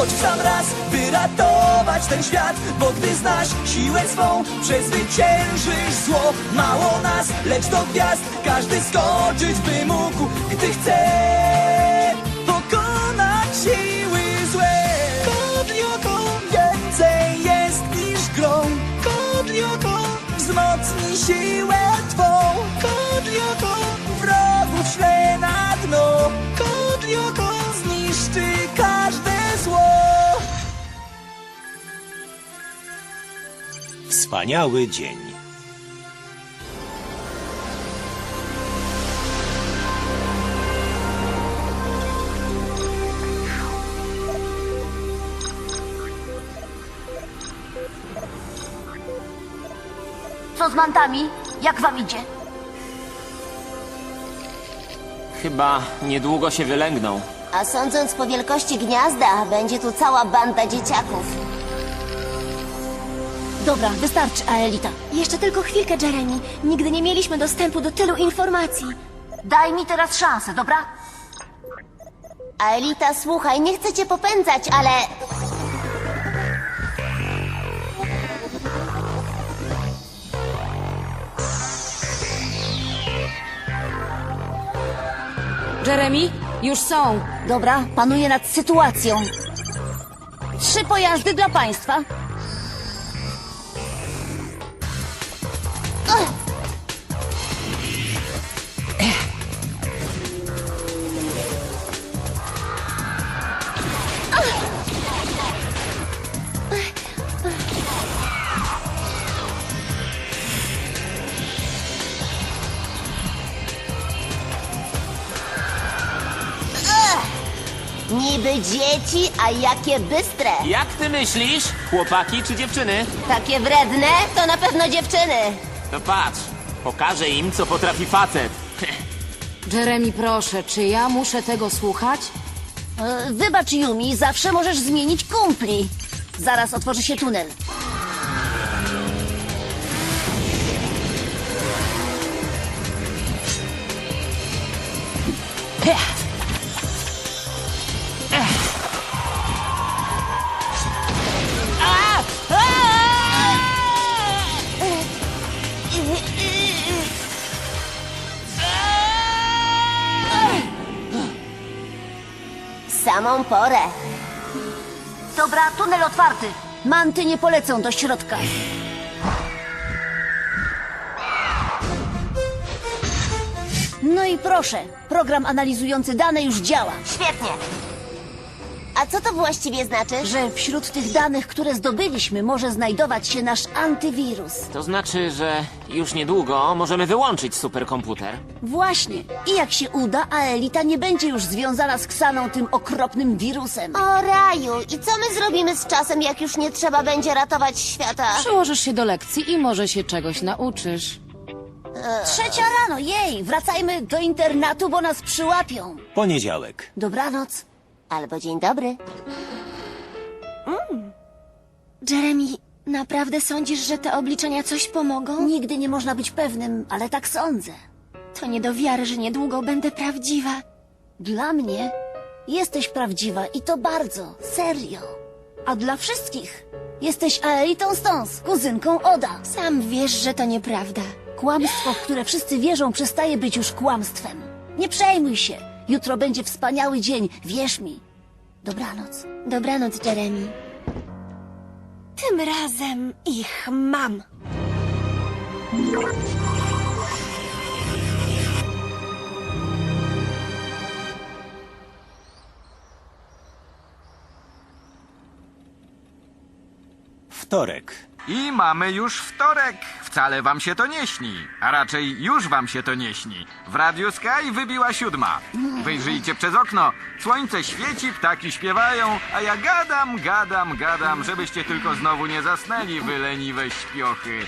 Choć sam raz wyratować ten świat Bo gdy znasz siłę swą, przezwyciężysz zło. Mało nas, lecz do gwiazd każdy skoczyć by mógł. Gdy chce pokonać siły złe Kodlioko więcej jest niż grą. Kodlioko wzmocni siłę Wspaniały dzień. Co z mantami? Jak wam idzie? Chyba niedługo się wylęgną. A sądząc po wielkości gniazda, będzie tu cała banda dzieciaków. Dobra, wystarczy, Aelita. Jeszcze tylko chwilkę, Jeremy. Nigdy nie mieliśmy dostępu do tylu informacji. Daj mi teraz szansę, dobra? A Elita, słuchaj, nie chcę cię popędzać, ale... Jeremy, już są. Dobra, panuję nad sytuacją. Trzy pojazdy dla państwa. Niby dzieci, a jakie bystre. Jak ty myślisz? Chłopaki czy dziewczyny? Takie wredne, to na pewno dziewczyny. No patrz, pokażę im, co potrafi facet. Jeremy, proszę, czy ja muszę tego słuchać? E, Wybacz, Yumi, zawsze możesz zmienić kumpli. Zaraz otworzy się tunel. Samą porę. Dobra, tunel otwarty. Manty nie polecą do środka. No i proszę, program analizujący dane już działa. Świetnie. A co to właściwie znaczy? Że wśród tych danych, które zdobyliśmy, może znajdować się nasz antywirus. To znaczy, że już niedługo możemy wyłączyć superkomputer. Właśnie. I jak się uda, Aelita nie będzie już związana z Ksaną tym okropnym wirusem. O raju, i co my zrobimy z czasem, jak już nie trzeba będzie ratować świata? Przyłożysz się do lekcji i może się czegoś nauczysz. Trzecia rano, jej! Wracajmy do internatu, bo nas przyłapią. Poniedziałek. Dobranoc. Albo dzień dobry. Jeremy, naprawdę sądzisz, że te obliczenia coś pomogą? Nigdy nie można być pewnym, ale tak sądzę. To nie do wiary, że niedługo będę prawdziwa. Dla mnie jesteś prawdziwa i to bardzo, serio. A dla wszystkich jesteś Aelitą Stons, kuzynką Oda. Sam wiesz, że to nieprawda. Kłamstwo, w które wszyscy wierzą, przestaje być już kłamstwem. Nie przejmuj się. Jutro będzie wspaniały dzień, wierz mi. Dobranoc. Dobranoc, Jeremy. Tym razem ich mam. Wtorek. I mamy już wtorek. Wcale wam się to nie śni. A raczej już wam się to nie śni. W Radiu Sky wybiła siódma. Wyjrzyjcie przez okno. Słońce świeci, ptaki śpiewają, a ja gadam, gadam, gadam, żebyście tylko znowu nie zasnęli, wy leniwe śpiochy.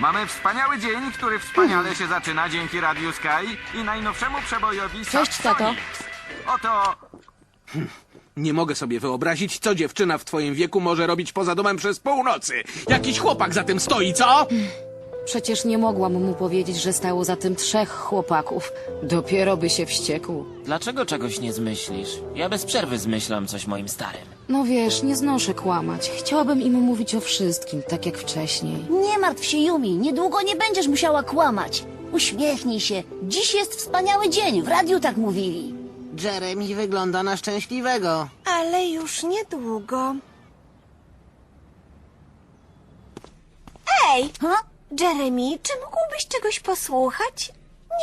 Mamy wspaniały dzień, który wspaniale się zaczyna dzięki Radiu Sky i najnowszemu przebojowi Cześć, tato. Subsonics. Oto Nie mogę sobie wyobrazić, co dziewczyna w twoim wieku może robić poza domem przez północy. Jakiś chłopak za tym stoi, co? Przecież nie mogłam mu powiedzieć, że stało za tym trzech chłopaków. Dopiero by się wściekł. Dlaczego czegoś nie zmyślisz? Ja bez przerwy zmyślam coś moim starym. No wiesz, nie znoszę kłamać. Chciałabym im mówić o wszystkim, tak jak wcześniej. Nie martw się, Yumi, niedługo nie będziesz musiała kłamać. Uśmiechnij się. Dziś jest wspaniały dzień, w radiu tak mówili. Jeremy wygląda na szczęśliwego. Ale już niedługo. Ej, Ha? Jeremy, czy mógłbyś czegoś posłuchać?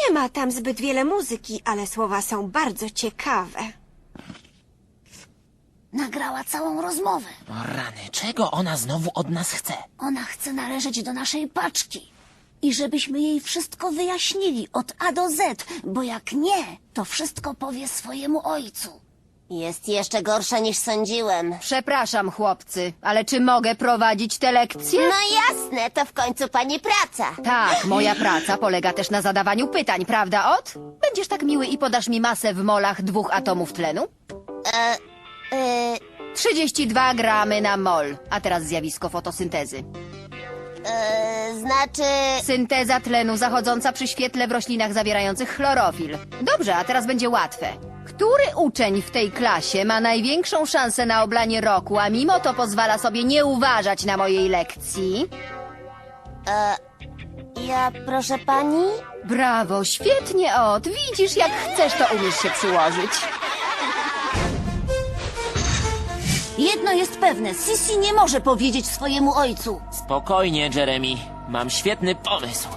Nie ma tam zbyt wiele muzyki, ale słowa są bardzo ciekawe. Nagrała całą rozmowę. O rany, czego ona znowu od nas chce? Ona chce należeć do naszej paczki. I żebyśmy jej wszystko wyjaśnili od A do Z, bo jak nie, to wszystko powie swojemu ojcu. Jest jeszcze gorsza niż sądziłem. Przepraszam, chłopcy, ale czy mogę prowadzić te lekcje? No jasne, to w końcu pani praca. Tak, moja praca polega też na zadawaniu pytań, prawda, Ot? Będziesz tak miły i podasz mi masę w molach dwóch atomów tlenu? Yy, 32 gramy na mol. A teraz zjawisko fotosyntezy. Yy, znaczy... Synteza tlenu zachodząca przy świetle w roślinach zawierających chlorofil. Dobrze, a teraz będzie łatwe. Który uczeń w tej klasie ma największą szansę na oblanie roku, a mimo to pozwala sobie nie uważać na mojej lekcji? Ja, proszę pani? Brawo, świetnie, Ot. Widzisz, jak chcesz, to umiesz się przyłożyć. Jedno jest pewne, Sisi nie może powiedzieć swojemu ojcu. Spokojnie, Jeremy. Mam świetny pomysł.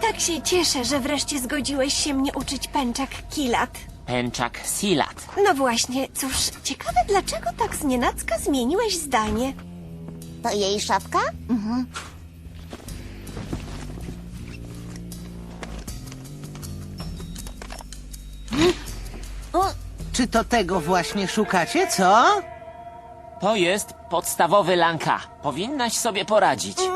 Tak się cieszę, że wreszcie zgodziłeś się mnie uczyć pęczak kilat. Pęczak Silat. No właśnie, cóż, ciekawe dlaczego tak znienacka zmieniłeś zdanie. To jej szafka? O, Czy to tego właśnie szukacie, co? To jest podstawowy lanka. Powinnaś sobie poradzić.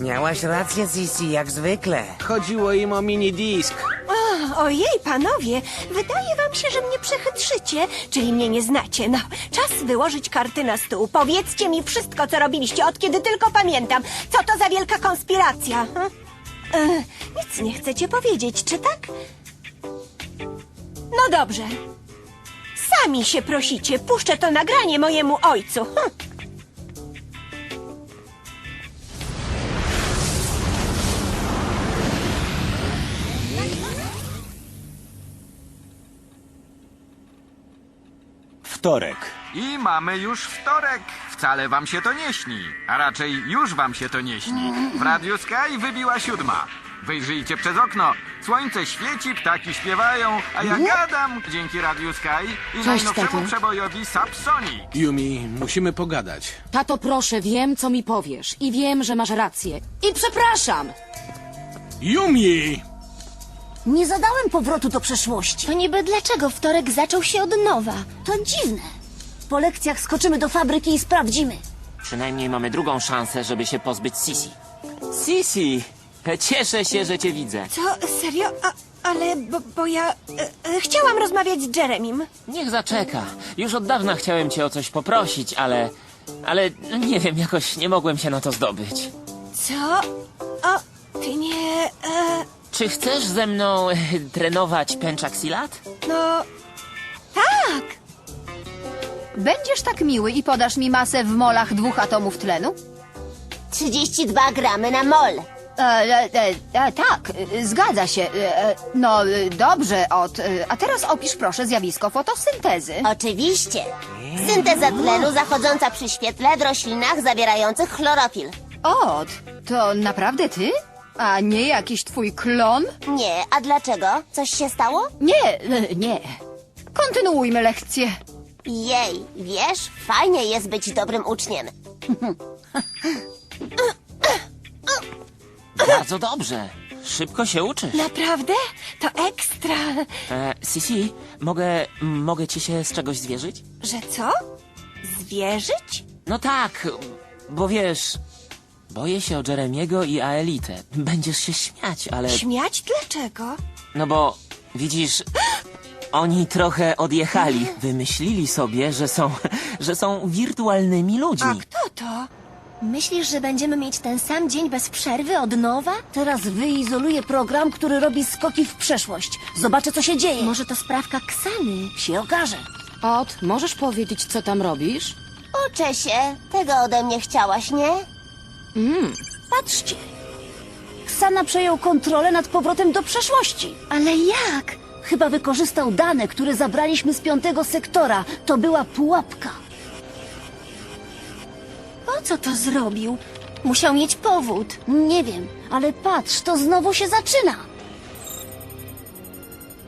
Miałaś rację, Sisi, jak zwykle. Chodziło im o mini disk. Ojej, panowie, wydaje wam się, że mnie przechytrzycie, czyli mnie nie znacie. No, czas wyłożyć karty na stół. Powiedzcie mi wszystko, co robiliście, od kiedy tylko pamiętam. Co to za wielka konspiracja? hm? E, nic nie chcecie powiedzieć, czy tak? No dobrze. Sami się prosicie, puszczę to nagranie mojemu ojcu. Hm. Wtorek. I mamy już wtorek. Wcale wam się to nie śni. A raczej już wam się to nie śni. W Radiu Sky wybiła siódma. Wyjrzyjcie przez okno. Słońce świeci, ptaki śpiewają, a ja gadam dzięki Radiu Sky i najnowszemu tato. przebojowi Sapsonic. Yumi, musimy pogadać. Tato, proszę, wiem, co mi powiesz. I wiem, że masz rację. I przepraszam! Yumi! nie zadałem powrotu do przeszłości. To niby dlaczego wtorek zaczął się od nowa? To dziwne. Po lekcjach skoczymy do fabryki i sprawdzimy. Przynajmniej mamy drugą szansę, żeby się pozbyć Sisi. Sisi! Cieszę się, że cię widzę. Co, serio? A, ale, bo, bo ja e, e, chciałam rozmawiać z Jeremim. Niech zaczeka. Już od dawna chciałem cię o coś poprosić, ale... Ale nie wiem, jakoś nie mogłem się na to zdobyć. Co? O, ty nie... E, Czy chcesz ze mną e, trenować pęczak silat? no... Będziesz tak miły i podasz mi masę w molach dwóch atomów tlenu? 32 gramy na mol. E, e, e, e, tak, e, zgadza się. E, e, no, e, dobrze, Ot. E, A teraz opisz proszę zjawisko fotosyntezy. Oczywiście. Synteza tlenu zachodząca przy świetle w roślinach zawierających chlorofil. Ot, to naprawdę ty? A nie jakiś twój klon? Nie, a dlaczego? Coś się stało? Nie, e, nie. Kontynuujmy lekcję. Jej, wiesz, fajnie jest być dobrym uczniem. Bardzo dobrze. Szybko się uczysz. Naprawdę? To ekstra. E, Sisi, mogę, mogę ci się z czegoś zwierzyć? Że co? Zwierzyć? No tak, bo wiesz... Boję się o Jeremiego i Aelitę. Będziesz się śmiać, ale... Śmiać? Dlaczego? No bo, widzisz... Oni trochę odjechali. Wymyślili sobie, że są, że są wirtualnymi A ludźmi. kto to? Myślisz, że będziemy mieć ten sam dzień bez przerwy od nowa? Teraz wyizoluję program, który robi skoki w przeszłość. Zobaczę, co się dzieje. Może to sprawka Ksany? się okaże. Ot, możesz powiedzieć, co tam robisz? Uczę się. Tego ode mnie chciałaś, nie? Patrzcie. Ksana przejął kontrolę nad powrotem do przeszłości. Ale jak? Chyba wykorzystał dane, które zabraliśmy z piątego sektora. To była pułapka. Po co to zrobił? Musiał mieć powód. Nie wiem, ale patrz, to znowu się zaczyna.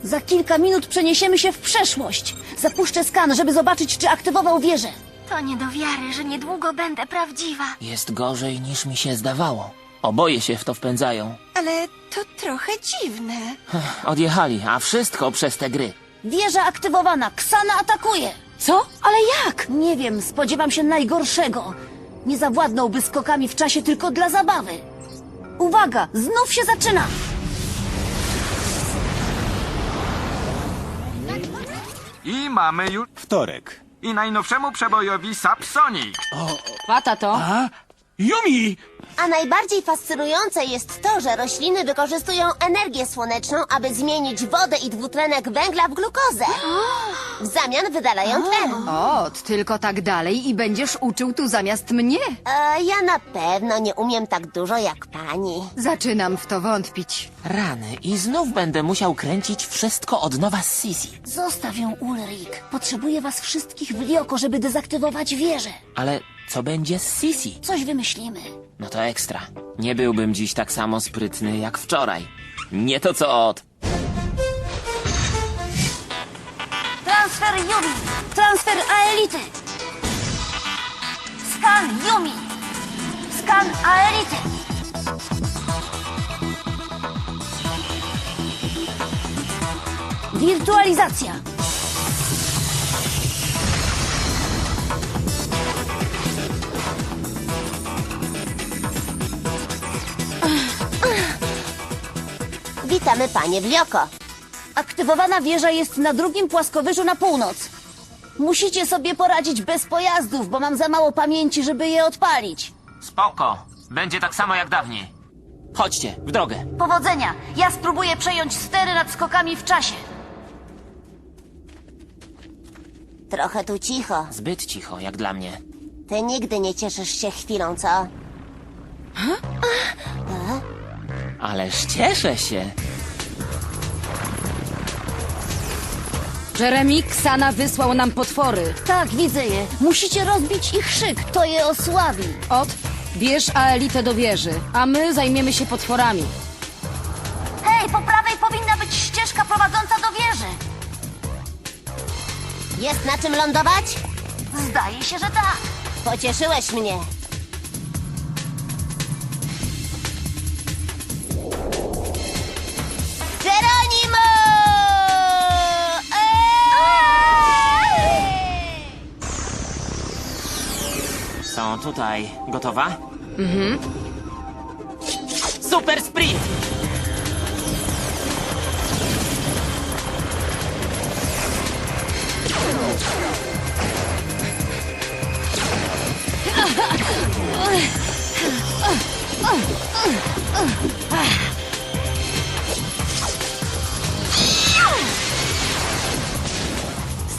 Za kilka minut przeniesiemy się w przeszłość. Zapuszczę skan, żeby zobaczyć, czy aktywował wieżę. To nie do wiary, że niedługo będę prawdziwa. Jest gorzej niż mi się zdawało. Oboje się w to wpędzają. Ale to trochę dziwne. Odjechali, a wszystko przez te gry. Wieża aktywowana, Ksana atakuje. Co? Ale jak? Nie wiem, spodziewam się najgorszego. Nie zawładnąłby skokami w czasie tylko dla zabawy. Uwaga, znów się zaczyna. I mamy już... Wtorek. I najnowszemu przebojowi Sapsonic. Pata to? Yumi! A najbardziej fascynujące jest to, że rośliny wykorzystują energię słoneczną, aby zmienić wodę i dwutlenek węgla w glukozę. W zamian wydalają tlen. Ot, tylko tak dalej i będziesz uczył tu zamiast mnie. E, ja na pewno nie umiem tak dużo jak pani. Zaczynam w to wątpić. Rany i znów będę musiał kręcić wszystko od nowa z Sisi. Zostaw ją, Ulrik. Potrzebuję was wszystkich w Lioko, żeby dezaktywować wieżę. Ale co będzie z Sisi? Coś wymyślimy. No to ekstra. Nie byłbym dziś tak samo sprytny jak wczoraj. Nie to co od. Transfer Yumi! Transfer Aelity! Skan Yumi! Skan Aelity! Wirtualizacja! Witamy panie w Lioko. Aktywowana wieża jest na drugim płaskowyżu na północ. Musicie sobie poradzić bez pojazdów, bo mam za mało pamięci, żeby je odpalić. Spoko. Będzie tak samo jak dawniej. Chodźcie, w drogę. Powodzenia! Ja spróbuję przejąć stery nad skokami w czasie. Trochę tu cicho. Zbyt cicho, jak dla mnie. Ty nigdy nie cieszysz się chwilą, co? Ależ cieszę się. Jeremy, Ksana wysłał nam potwory. Tak, widzę je. Musicie rozbić ich szyk, to je osłabi. Ot, bierz Aelitę do wieży, a my zajmiemy się potworami. Hej, po prawej powinna być ścieżka prowadząca do wieży. Jest na czym lądować? Zdaje się, że tak. Pocieszyłeś mnie. Tutaj. Gotowa? Mhm. Super sprint!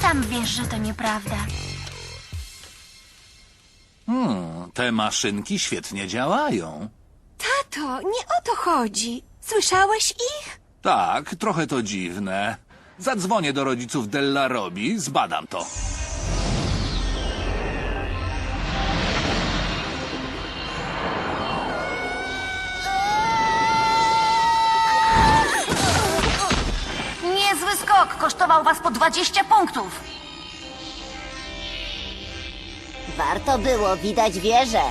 Sam wiesz, że to nieprawda. Te maszynki świetnie działają. Tato, nie o to chodzi. Słyszałeś ich? Tak, trochę to dziwne. Zadzwonię do rodziców Della Robi, zbadam to. Niezły skok, kosztował was po 20 punktów warto było, widać wieżę.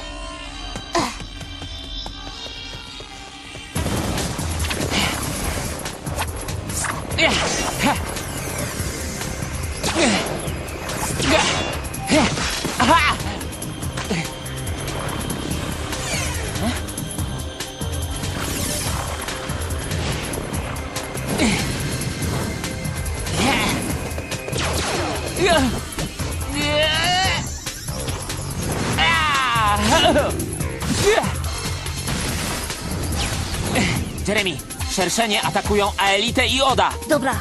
Szerszenie atakują Aelitę i Oda. Dobra,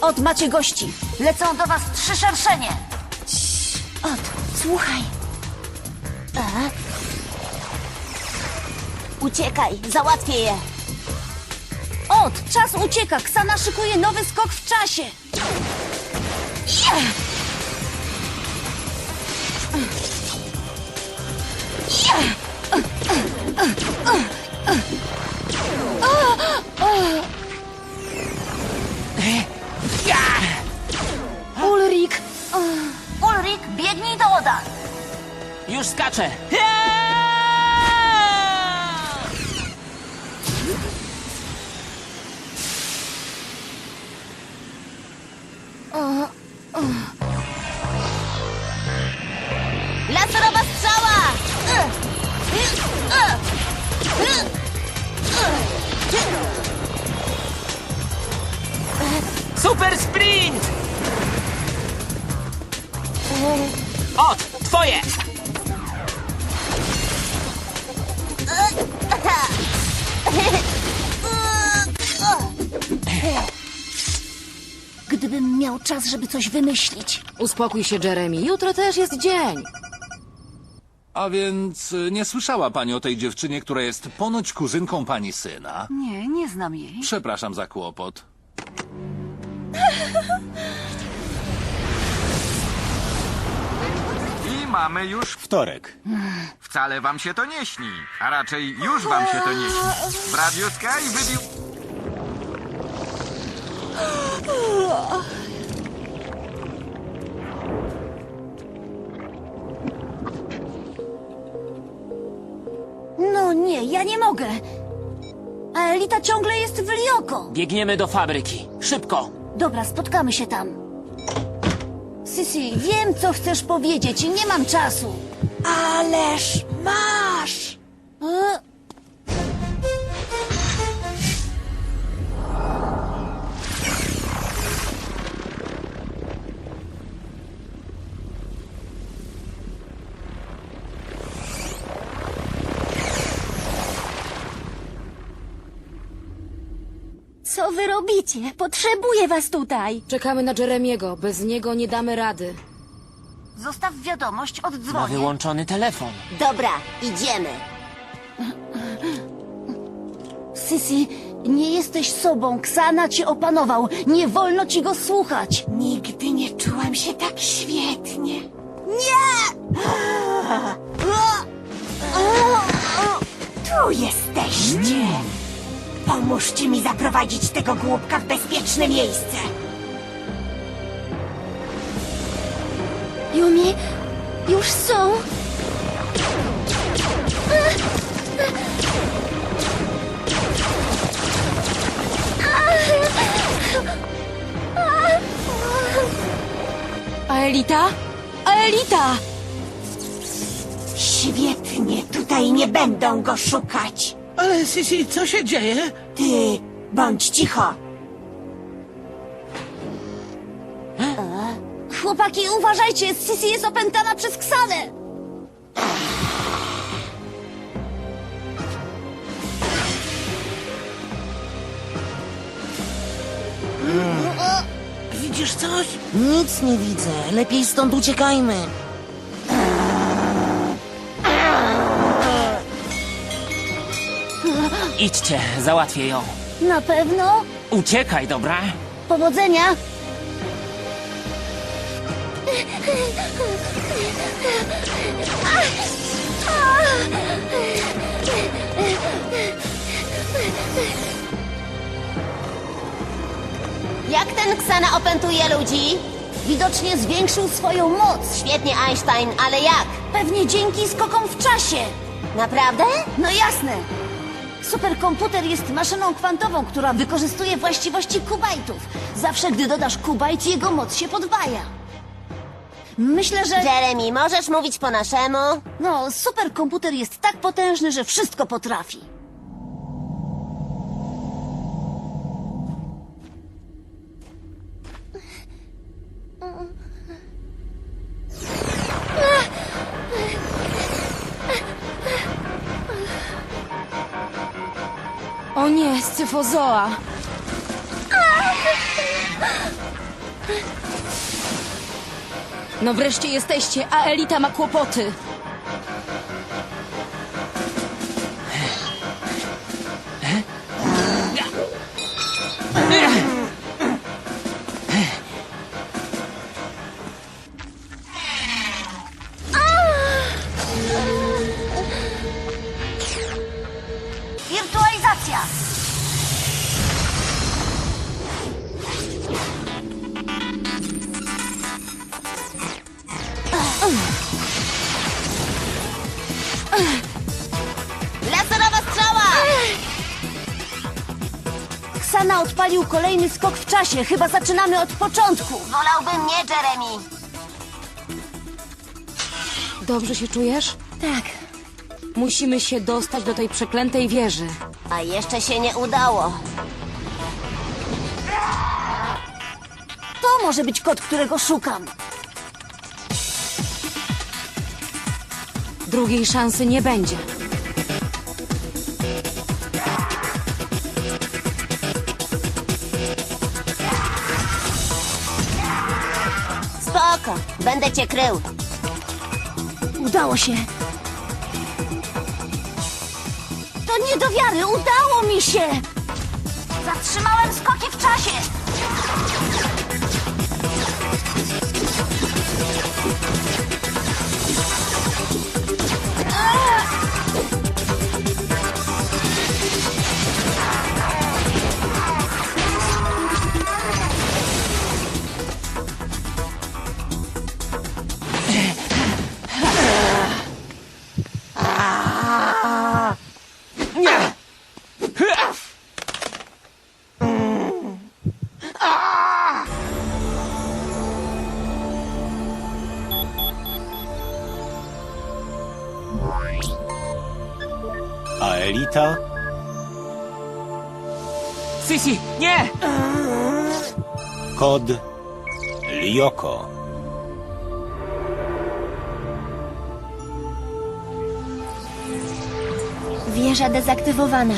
Od macie gości. Lecą do was trzy szerszenie. Od, słuchaj. E? Uciekaj, załatwię je. Od, czas ucieka. Ksana szykuje nowy skok w czasie. Już skaczę. Laserowa miał czas, żeby coś wymyślić. Uspokój się, Jeremy. Jutro też jest dzień. A więc y, nie słyszała pani o tej dziewczynie, która jest ponoć kuzynką pani syna? Nie, nie znam jej. Przepraszam za kłopot. I mamy już... Wtorek. Wcale wam się to nie śni, a raczej już wam się to nie śni. W Radio Sky wybił... No nie, ja nie mogę. A Elita ciągle jest w Lioko. Biegniemy do fabryki. Szybko. Dobra, spotkamy się tam. Sisi, wiem, co chcesz powiedzieć i nie mam czasu. Ależ masz! E? Wy robicie? Potrzebuję was tutaj. Czekamy na Jeremiego. Bez niego nie damy rady. Zostaw wiadomość, Ma oddzwonię. wyłączony telefon. Dobra, idziemy. Sisi, nie jesteś sobą. Ksana cię opanował. Nie wolno ci go słuchać. Nigdy nie czułam się tak świetnie. Tu jesteście. Pomóżcie mi zaprowadzić tego głupka w bezpieczne miejsce. Yumi, już są. Aelita? Aelita! Świetnie, tutaj nie będą go szukać. Ale Sisi, co się dzieje? Ty, bądź cicho. Chłopaki, uważajcie, Sisi jest opętana przez Ksanę. Widzisz coś? Nic nie widzę. Lepiej stąd uciekajmy. Idźcie, załatwię ją. Na pewno? Uciekaj, dobra? Powodzenia. Jak ten Ksana opętuje ludzi? Widocznie zwiększył swoją moc. Świetnie, Einstein, ale jak? Pewnie dzięki skokom w czasie. Naprawdę? No jasne. Superkomputer jest maszyną kwantową, która wykorzystuje właściwości kubajtów. Zawsze gdy dodasz kubajt, jego moc się podwaja. Myślę, że... Jeremy, możesz mówić po naszemu? No, superkomputer jest tak potężny, że wszystko potrafi. Cyfozoa. No wreszcie jesteście, a Elita ma kłopoty. Ksana odpalił kolejny skok w czasie. Chyba zaczynamy od początku. Wolałbym nie, Jeremy. Dobrze się czujesz? Tak. Musimy się dostać do tej przeklętej wieży. A jeszcze się nie udało. To może być kot, którego szukam. Drugiej szansy nie będzie. Będę cię krył. Udało się. To nie do wiary, udało mi się! Zatrzymałem skoki w czasie! A Elita? Sisi, nie! Kod Lioko. Wieża dezaktywowana.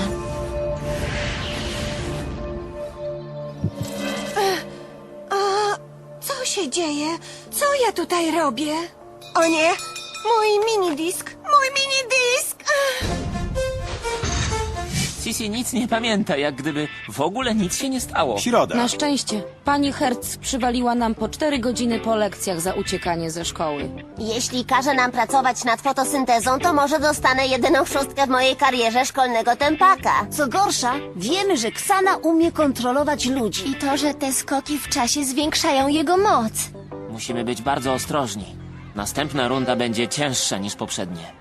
A co się dzieje? Co ja tutaj robię? O nie! Mój minidisk! Sisi nic nie pamięta, jak gdyby w ogóle nic się nie stało. Środa. Na szczęście, pani Hertz przywaliła nam po cztery godziny po lekcjach za uciekanie ze szkoły. Jeśli każe nam pracować nad fotosyntezą, to może dostanę jedyną szóstkę w mojej karierze szkolnego tempaka. Co gorsza, wiemy, że Ksana umie kontrolować ludzi. I to, że te skoki w czasie zwiększają jego moc. Musimy być bardzo ostrożni. Następna runda będzie cięższa niż poprzednie.